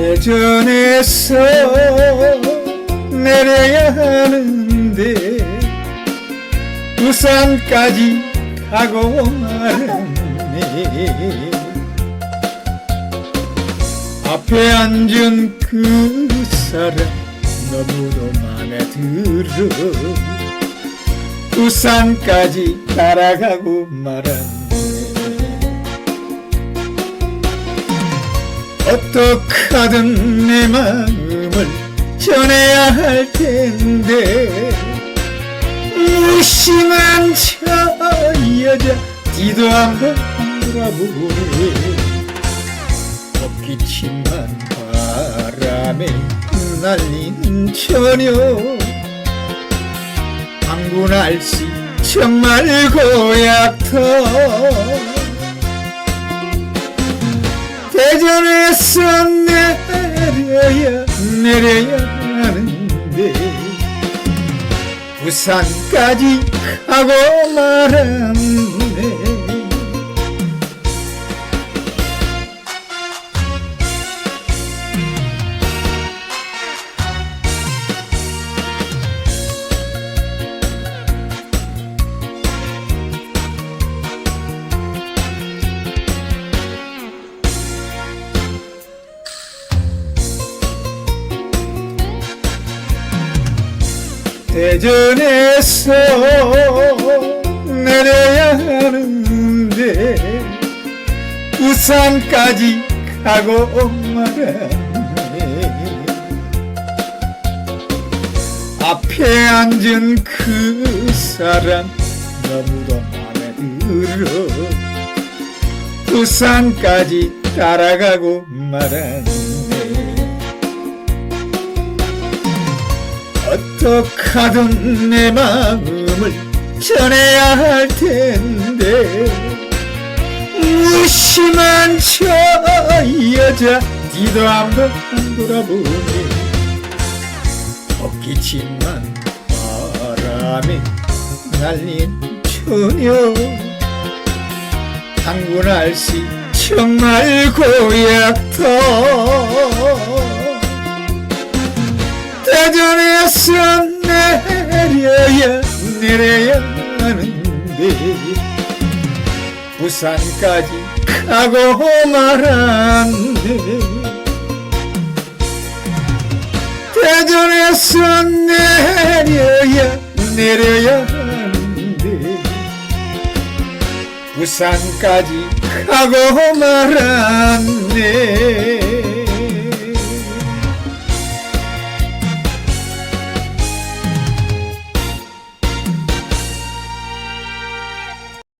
대전에서 내려야 하는데 부산까지 가고 말았네. 앞에 앉은 그 사람 너무도 마음에 들어. 부산까지 따라가고 말았네 어떡하든 내 마음을 전해야 할 텐데. 무심한 저 여자 뒤도 한번 돌아보네 헛기침한 바람에 날리는 처녀. 방구 날씨 정말 고약터 대전에서 내려야 내려야 하는데 부산까지 가고 말았네 대전에서 내려야 하는데 부산까지 가고 말았네 앞에 앉은 그 사람 너무도 마음에 들어. 부산까지 따라가고 말았네 어떡하든 내 마음을 전해야 할 텐데. 무심한 저 여자 뒤도 한번 안 돌아보네 헛기침만 바람에 날린 처녀. 당군 알씨 정말 고약터 대전에서 내려야 내려야 하는데. 부산까지 가고 말았네. 대전에서 내려야 내려야 하는데. 부산까지 가고 말았네